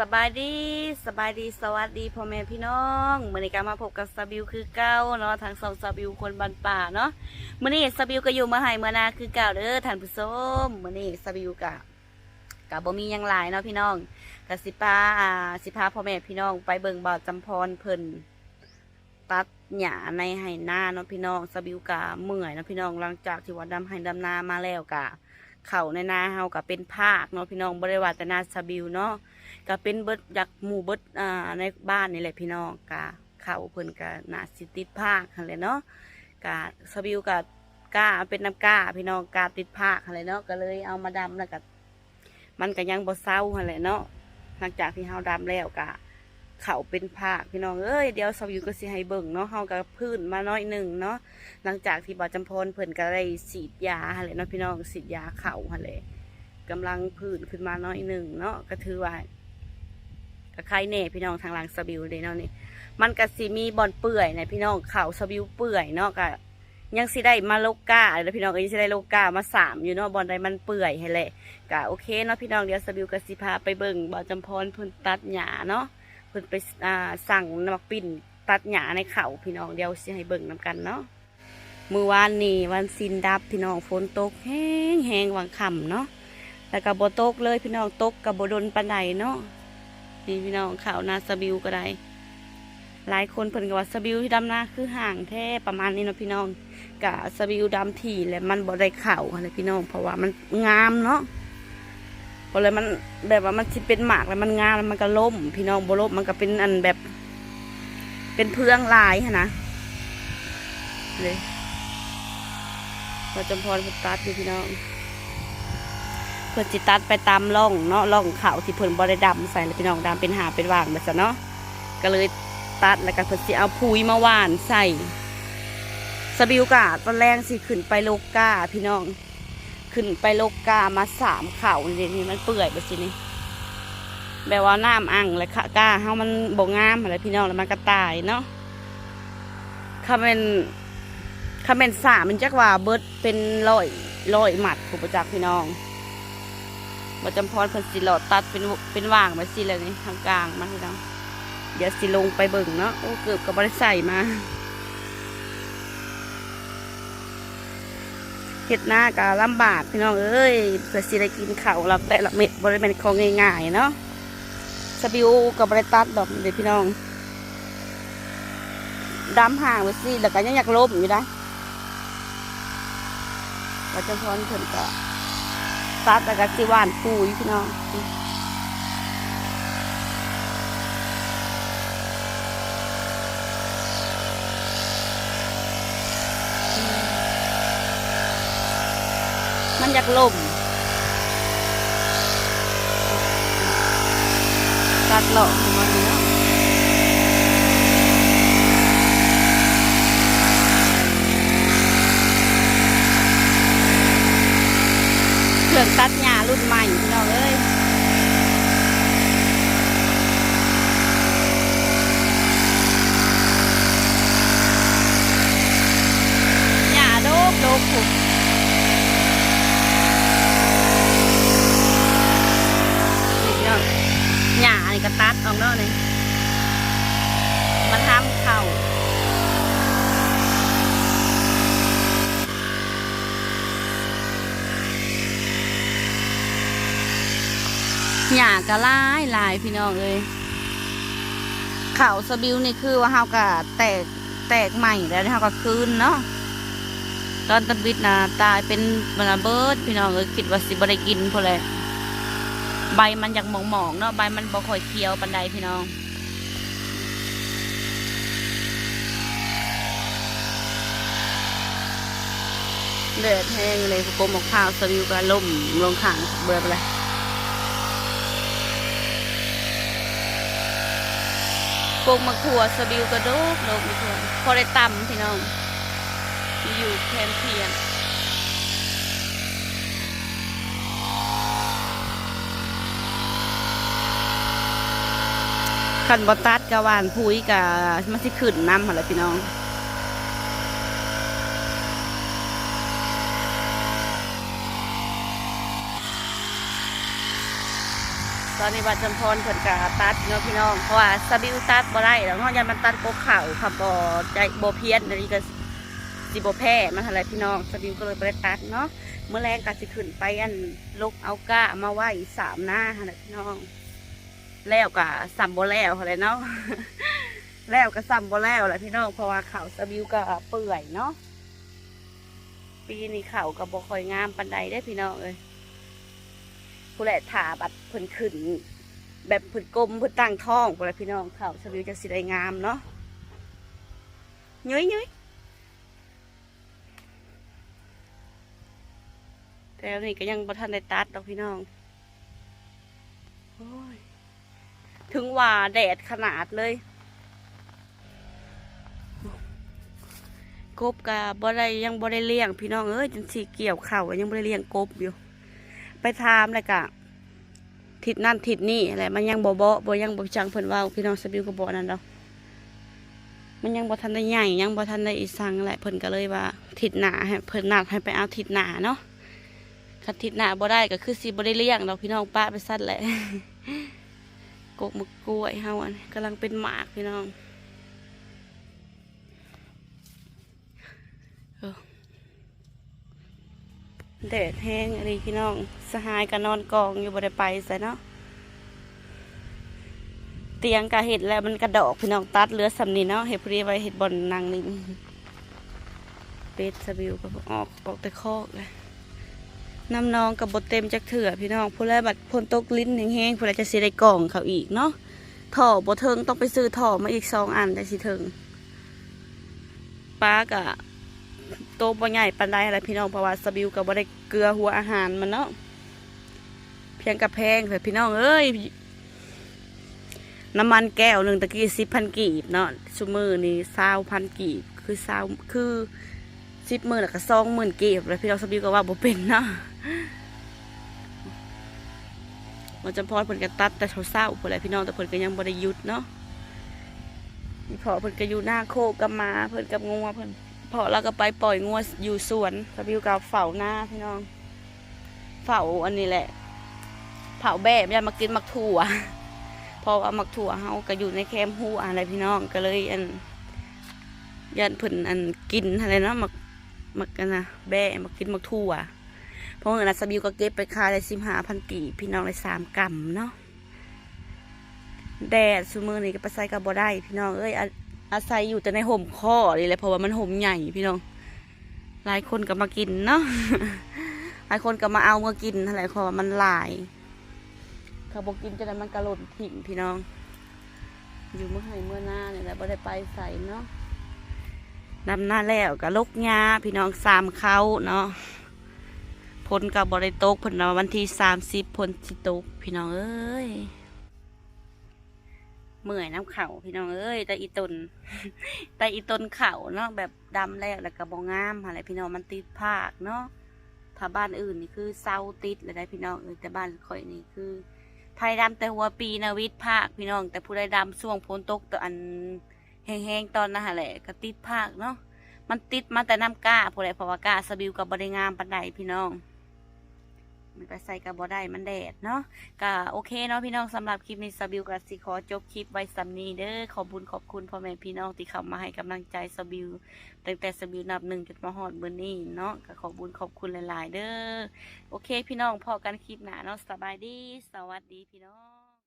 สบายดีสบายดีสวัสดีพ่อแม่พี่น้องเมื่อนี้ก็มาพบกับสบิวคือเก้าเนาะทางสองสบิวคนบันป่าเนาะเมื่อนี้สบิวก็อยู่มาให้เมื่อนาคือเก่าเด้อท่านผู้ชมมื่อนี้สบิวกะกะบ่มียังหลายเนาะพี่น้องกะสิพาอ่าสิพาพ่อแม่พี่น้องไปเบิ่งบ่าวจำพรเพิ่นตัดหญ้าในไห่นาเนาะพี่น้องสบิวกะเมื่อยเนาะพี่น้องหลังจากที่ว่าดำไห่ดำนามาแล้วกะ เขาในนาเฮาก็เป็นภาคเนาะพี่น้องบริวารแต่นาสบิวเนาะก็เป็นเบิดจากหมู่เบิดอ่าในบ้านนี่แหละพี่น้องกะเขาเพิ่นก็น่าสิติดภาคหั่นแหละเนาะกะสบิวก็กาเป็นน้ำกาพี่น้องกาติดภาคหั่นแหละเนาะก็เลยเอามาดำแล้วก็มันก็ยังบ่เศร้าหั่นแหละเนาะหลังจากที่เฮาดำแล้วกะ เขาเป็นภาคพี่น้องเอ้ยเดี๋ยวสบิวก็สิให้เบิ่งเนาะเฮาก็พื้นมาน้อยหนึ่งเนาะหลังจากที่บอจำพรเพิ่นก็ได้ฉีดยาหั่นแหละเนาะพี่น้องฉีดยาเข่าหั่นแหละกำลังพื้นขึ้นมาน้อยหนึ่งเนาะก็ถือว่าก็ใครแน่พี่น้องทางหลังสบิวเลยเนาะนี่มันก็สิมีบอลเปื่อยนะพี่น้องเข่าสบิวเปื่อยเนาะก็ยังสิได้มาโลกาแล้วพี่น้องก็ยังสิได้โลกามาสามอยู่เนาะบอลใดมันเปื่อยให้แหละก็โอเคเนาะพี่น้องเดี๋ยวสบิวก็สิพาไปเบิ่งบอจำพรเพิ่นตัดหญ้าเนาะ พิ่นไปอ่าสั่งนักปิ่นตัดหญ้าในเข่าพี่น้องเดี๋ยวสิให้เบิ่งนํกันเนาะมือวานนี่วันซินดับพี่น้องฝนตกแห้งแห้งหวังค่ำเนาะแล้วก็บ่ตกเลยพี่น้องตกกับบดนปันใดเนาะนี่พี่น้องข่าวนาสบิวก็ได้หลายคนเพิ่นก็ว่าสบิวที่ดำนาคือห่างแท้ประมาณนี้เนาะพี่น้องกะสบิวดำถี่แหละมันบ่ได้เข่าอะไรพี่น้องเพราะว่ามันงามเนาะ พราะเลยมันแบบว่ามันสิเป็นหมากแล้วมันงามแล้วมันก็ล่ม พี่น้องบ่ล่มมันก็เป็นอันแบบ เป็นเพื่องลายหั้นะเลยเราจำพรพิ่นตัดอยู่พี่น้อง เพิ่นจิตัดไปตามร่องเนาะร่องเขาที่เพิ่นบ่ได้ดำใส่เลยพี่น้องดำเป็นหาเป็นว่างแบบนั้นเนาะก็เลยตัดแล้วก็เพิ่นสิเอาปุ๋ยมาหว่านใส่สบิวกาตอนแรกสิขึ้นไปโลกาพี่น้อง ขึ้นไปโลกามาสามเข่านี่นี่มันเปื่อยไปสินี่แบบว่าน้ำอ่างเลยค่ะกาเฮามันบ่งามอะไรพี่น้องแล้วมันก็ตายเนาะคำเป็นคาเมนสามมันจักว่าเบิดเป็นร้อยร้อยหมัดผู้ประจักษ์พี่น้องบจำพรเพิ่นสิหลอดตัดเป็นเป็นว่างไปสิเลยนี่ทางกลางมาพี่น้องเดี๋ยวสิลงไปเบิ่งเนาะโอ้เกือบกับบริใส่มา เห็ดหน้าก็ลำบากพี่น้องเอ้ยเพื่อสิได้กินข้าวรับแต่ละเม็ดบริเวณของง่ายๆเนาะสบิวกับบริตัดดอกเด็พี่น้องดำห่างไปสิแล้วก็ยังอยากลบอยู่นะวัชพรเพิ่นก็ตัดแล้วก็สิหวานปุ๋ยพี่น้อง อยากล่มตัดหลอกของมันเนาะเครื่องตัดหญ้ารุ่นใหม่พี่น้องเอ้ยหญ้าโดกโดกผูกนี่พี่น้องหญ้านี่ก็ตัดออกเนาะนี่มาทำเข่า หญ้าก็ลายลายพี่น้องเลยเขาสบิวนี่คือว่าเฮาก็แตกแตกใหม่แล้วเฮาก็คืนเนาะตอนตะบิดนะตายเป็นบรเบิดพี่น้องเอ้ยคิดว่าสิบ่ได้กินพอแหละใบมันอยากหมองๆเนาะใบมันบ่ค่อยเขียวปานใดพี่น้องเดือดแห้งเลยกลมออกข้าวสบิวก็ล่มลงขังเบื่อไปเลย ปลูกมะขัวสบิวกระดูกโดกมะขัวพอได้ตำพี่น้อง อยู่แคมเพียงขันบอตัดกะวานพุยกะมันสิขึ้นน้ำหั่นแหละพี่น้อง อนนี้บัดจำพรเพิ่นกะตัดเนาะพี่น้องเพราะว่าสบิวตัดบ่ได้แล้วเนาะยันมันตัดกกเข่าค่ะบ่ใจบ่เพี้ยนนนี้ก็สิบ่แพ้มันอะไรพี่น้องสบิวก็เลยได้ตัดเนาะเมื่อแรงก็สิขึ้นไปอันลกเอาก้ามาไหว้สามหน้าหั่นน่ะพี่น้อง แล้วก็ซ้ำบ่แล้วอะไรเนาะแล้วก็ซ้ำบ่แล้วแหละพี่น้องเพราะว่าเขาสบิวก็เปื่อยเนาะปีนี้เขาก็บ่ค่อยงามปานใดได้พี่น้องเอ้ย ผู้แหละถาบัดเพิ่นขึ้น แบบเพิ่นกลมเพิ่นตั้งท้องพุ่นแหละพี่น้องเขาสบิวจะสิได้งามเนาะยุ้ยยุ้ยแต่นนี้ก็ยังบ่ทันได้ตัดดอกพี่น้องโอ้ยถึงว่าแดดขนาดเลยกบกะบ่ได้ยังบ่ได้เลี้ยง พี่น้องเอ้ยจนสีเกี่ยวเข่ายังบ่ได้เลี้ยงกบอยู่ ไปถามเลยกะทิศนั่นทิศนี่อะไรมันยังบ่บ่บ่ยังบ่จังเพิ่นว่าพี่น้องสบิวก็บ่นั่นดอกมันยังบ่ทันได้ใหญ่ยังบ่ทันได้อีสังแหละเพิ่นก็เลยว่าทิศหนาให้เพิ่นนัดให้ไปเอาทิศหนาเนาะคันทิศหนาบ่ได้ก็คือสิบ่ได้เลี้ยงดอกพี่น้องป้าไปซั่นแหละกกมะกล้วยเฮาอันกำลังเป็นหมากพี่น้องเออ แดดแห้งอะไรพี่น้องสหายก็นอนกองอยู่บ่ได้ไปใส่เนาะเตียงกะเห็ดแล้วมันกระดอกพี่น้องตัดเหลือสำนีเนาะเห็ดพรีไว้เห็ดบนนางลิงเป็ดสบิวก็ออกออกแต่คอกเลยน้ำนองกับบทเต็มจากเถื่อพี่น้องผู้แรบัดพนตกลิ้นแห้งๆผู้แรจะเสิได้กล่องเขาอีกเนาะถ่อบทเทิงต้องไปซื้อถ่อมาอีกสองอันได้สิเทิงป้ากะ โตบ่ใหญ่ปันไดอะไรพี่น้องเพราะว่าสบิวกับบ่ได้เกลือหัวอาหารมันเนาะเพียงกับแพงเถอะพี่น้องเอ้ยน้ำมันแก้วหนึ่งตะกี้สิบพันกีบเนาะชูมือนี่ซาวพันกีบคือซาวคือสิบหมื่นแล้วก็สองหมื่นกีบแล้วพี่น้องสบิวก็ว่าบ่เป็นเนาะมันจำพอเพิ่นก็ตัดแต่เศร้าๆพุ่นแหละพี่น้องแต่เพิ่นก็ยังบ่ได้หยุดเนาะนี่พอเพิ่นก็อยู่หน้าโคกับมาเพิ่นกับงัวเพิ่น พอเราก็ไปปล่อยงัวอยู่สวนสบิวก็เฝ้าหน้าพี่น้อง เฝ้าอันนี้แหละ เผาแบบยันมากินมักถั่วพราะว่ามักถั่วเฮาก็อยู่ในแคมป์ฮู้อะไรพี่น้องก็เลยอันยันเพิ่นอันกินอะไรเนาะมักมักกันนะแบ่มักกินมักทั่วเพราะเงินอัสบิวก็เก็บไปขายได้สิบห้าพันกีพี่น้องได้สามกรัมเนาะแดดซูมือนี่ก็ไปใส่กับบ่ได้พี่น้องเอ้ย อาศัยอยู่แต่ในห่มข้อนี่แหละเพราะว่ามันห่มใหญ่พี่น้อง หลายคนก็มากินเนาะ หลายคนก็มาเอามากินอะไรเพราะว่ามันหลายเขาบอกกินจะได้มันกระหล่นถิ่งพี่น้อง อยู่เมื่อไหร่เมื่อหน้าเนี่ยแหละบ่ได้ไปใส่เนาะดำหน้าแล้วก็ลกหญ้าพี่น้องสามเขาเนาะพลกับบริตกพนวันที่สามสิบพลสิตกพี่น้องเอ้ย เมื่อยน้ำเข่าพี่น้องเอ้ยแต่อีตนแต่อีตนเข่าเนาะแบบดำแล้วแล้วก็บองามอะไรพี่น้องมันติดภาคเนาะถ้าบ้านอื่นนี่คือเศร้าติดเลยได้พี่น้องเอ้ยแต่บ้านข่อยนี่คือไทยดำแต่หัวปีนาวิทภาคพี่น้อง แต่ผู้ใดดำช่วงพ้นตกตอันแห้งๆตอนนั้นแหละก็ติดภาคเนาะมันติดมาแต่น้ำก้าพวกไรเพราว่ากาสบิวกับบริงามปันไดพี่น้อง มันก็ใส่กับบอได้มันแดดเนาะก็โอเคเนาะพี่น้องสำหรับคลิปนี้สบิวกับสิขอจบคลิปไว้สำนีเด้อขอบคุญขอบคุณพ่อแม่พี่น้องที่เข้ามาให้กำลังใจสบิวตั้งแต่สบิวนับหนึ่งจนมาหอดเบอร์นี่เนาะก็ขอบคุญขอบคุณหลาย ๆ เด้อโอเค พี่น้องพอกันคลิปหนาเนาะสบายดี สวัสดีพี่น้อง